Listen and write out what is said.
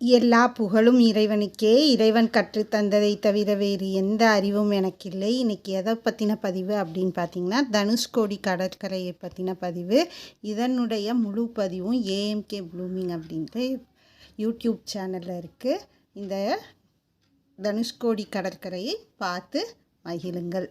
எல்லா புகழும் இறைவனுக்கே. இறைவன் கற்றுத்தந்ததை தவிர வேறு எந்த அறிவும் எனக்கு இல்லை இன்றைக்கி எதை பற்றின பதிவு அப்படின்னு பார்த்தீங்கன்னா தனுஷ்கோடி கடற்கரையை பற்றின பதிவு. இதனுடைய முழு பதிவும் ஏஎம்கே ப்ளூமிங் அப்படின்ட்டு யூடியூப் சேனலில் இருக்குது இந்த தனுஷ்கோடி கடற்கரையை பார்த்து மகிழுங்கள்.